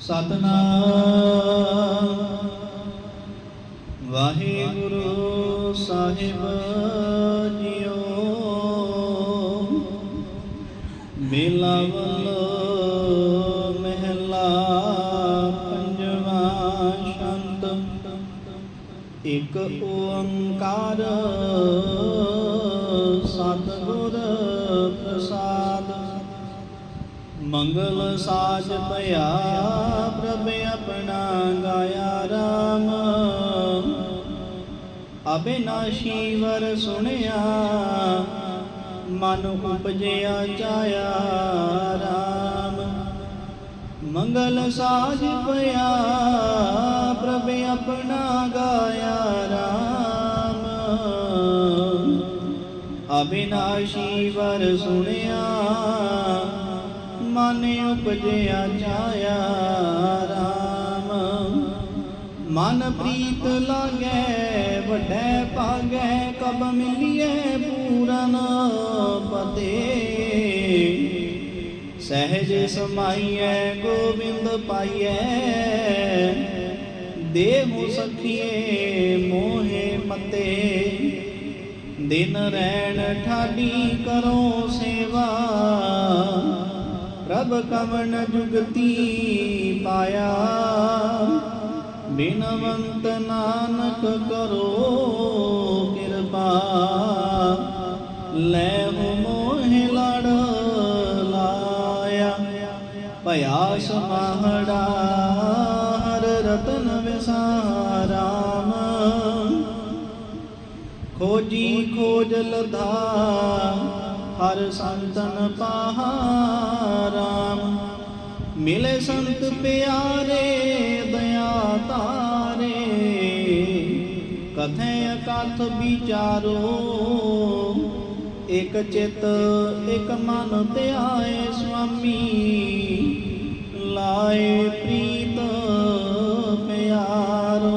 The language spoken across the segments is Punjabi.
ਸਤਨਾਮ। ਵਾਹਿਗੁਰੂ ਸਾਹਿਬ ਜੀਓ। ਮੇਲਾ ਵੱਲੋਂ ਮਹਿਲਾ ਪੰਜਵਾ ਸ਼ੰਤ। ਇਕ ਓੰਕਾਰ ਸਤਿਗੁਰ ਪ੍ਰਸਾਦ। ਮੰਗਲ ਸਾਜ ਭਇਆ ਪ੍ਰਭ ਆਪਣਾ ਗਾਇਆ ਰਾਮ। ਅਬਿਨਾਸ਼ੀ ਵਰ ਸੁਣਿਆ, ਮਨ ਉਪਜਿਆ ਚਾਇਆ ਰਾਮ। ਮੰਗਲ ਸਾਜ ਭਇਆ ਪ੍ਰਭ ਆਪਣਾ ਗਾਇਆ ਰਾਮ। ਅਬਿਨਾਸ਼ੀ ਵਰ ਸੁਣਿਆ ਮਨ ਉਪਜਿਆ ਚਾਇਆ ਰਾਮ। ਮਨ ਪ੍ਰੀਤ ਲਾਗੈ, ਵੱਡੈ ਭਾਗੈ, ਕਬ ਮਿਲੀਐ ਪੂਰਨ ਪਤੇ। ਸਹਿਜ ਸਮਾਈਐ, ਗੋਬਿੰਦ ਪਾਈਐ। ਦੇਹੁ ਸਖੀਏ, ਮੋਹੇ ਮਤੇ। ਦਿਨ ਰਹਿਣ ਠਾਡੀ ਕਰੋ ਸੇਵਾ। ਪ੍ਰਭ ਕਵਨ ਜੁਗਤੀ ਪਾਇਆ। ਬਿਨਵੰਤ ਨਾਨਕ ਕਰੋ ਕਿਰਪਾ। ਲੈ ਹੋ ਮੋਹਿ ਲੜ ਲਾਇਆ। ਭਇਆ ਸਮਾਹੜਾ ਹਰ ਰਤਨ ਵਿਸਾਰਾਮ ਖੋਜੀ ਖੋਜ ਲਧਾ ਹਰ ਸੰਤਨ ਪਾਹਾ ਰਾਮ ਮਿਲੇ ਸੰਤ ਪਿਆਰੇ, ਦਇਆ ਤਾਰੇ। ਕਥੈ ਅਕਥ ਵਿਚਾਰੋ, ਇਕ ਚਿਤ, ਇਕ ਮਨ ਧਿਆਏ ਸੁਆਮੀ ਲਾਏ ਪ੍ਰੀਤ ਪਿਆਰ।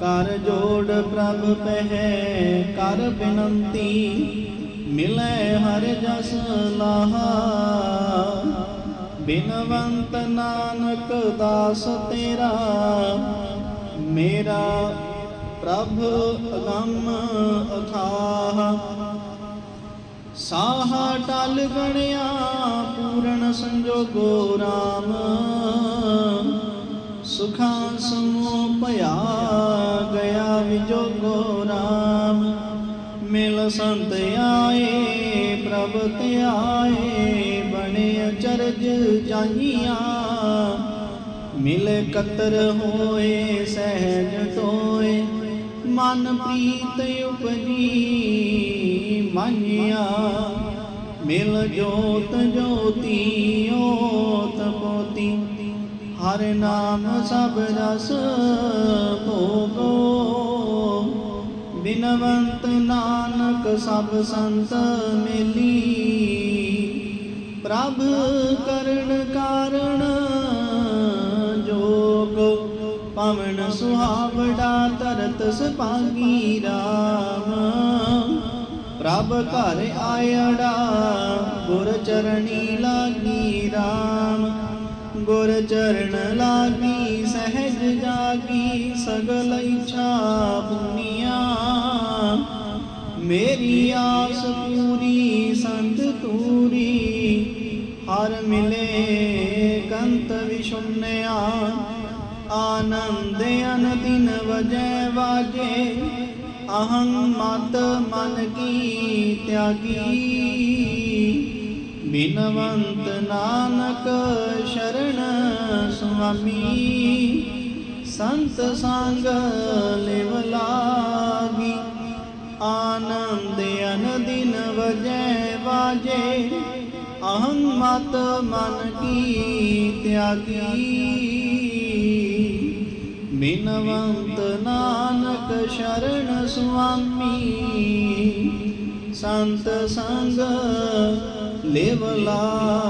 ਕਰ ਜੋੜ ਪ੍ਰਭ ਪਹਿ, ਕਰ ਬਿਨੰਤੀ। ਮਿਲੈ ਹਰ ਜਸ ਲਾਹਾ ਬਿਨਵੰਤ ਨਾਨਕ ਦਾਸ ਤੇਰਾ। ਮੇਰਾ ਪ੍ਰਭ ਅਗੰਮ ਅਥਾਹ ਸਾਹਾ ਟਲ ਗਣਿਆ ਪੂਰਨ ਸੰਜੋਗੋ ਰਾਮ। ਸੁਖਾਂ ਸਮੂਹ ਭਇਆ, ਗਿਆ ਵਿਜੋਗੋ ਰਾਮ। ਮਿਲ ਸੰਤ ਪ੍ਰਭ ਧਿਆਏ ਬਣੇ ਅਚਰਜ ਜਾਈਆਂ ਮਿਲ ਕਤਰ ਹੋਏ, ਸਹਿਜ ਤੋਏ ਮਨ ਪ੍ਰੀਤ ਉਪਜੀ ਮੰਨਿਆ ਮਿਲ ਜੋਤ ਜੋਤੀ, ਓਤ ਪੋਤੀ, ਹਰ ਨਾਮ ਸਭ ਰਸ ਭੋਗੋ। ਬਿਨਵੰਤ ਨਾਨਕ ਸਭ ਸੰਤ ਮਿਲੀ। ਪ੍ਰਭ ਕਰਨ ਕਾਰਣ ਜੋਗ ਪਵਨ ਸੁਹਾਵੜਾ ਤਰਤ ਸੁਭਾਗੀ ਰਾਮ। ਪ੍ਰਭ ਘਰ ਆਇੜਾ ਗੁਰ ਚਰਣੀ ਲਾਗੀ ਰਾਮ। ਗੁਰ ਚਰਨ ਲਾਗੀ ਸਹਿਜ ਜਾਗੀ ਸਗਲ ਇੱਛਾ ਮੇਰੀ ਆਸ ਪੂਰੀ, ਸੰਤ ਤੂਰੀ। ਹਰ ਮਿਲੇ ਕੰਤ ਵਿਸ਼ੁੰਨਿਆ ਆਨੰਦ ਅਨਦਿਨ ਵਜੈ ਵਾਜੇ। ਅਹੰ ਮਤ ਮਨ ਕੀ ਤਿਆਗੀ। ਬਿਨਵੰਤ ਨਾਨਕ ਸ਼ਰਨ ਸੁਆਮੀ। ਸੰਤ ਸੰਗ ਲਿਵ ਲਾਗੀ ਆਨੰਦ ਅਨਦਿਨ ਵਜੈ ਵਾਜੇ। ਅਹੰ ਮਤ ਮਨ ਕੀ ਤਿਆਗੀ। ਬਿਨਵੰਤ ਨਾਨਕ ਸ਼ਰਨ ਸੁਆਮੀ। ਸੰਤ ਸੰਗ ਲਿਵ ਲਾ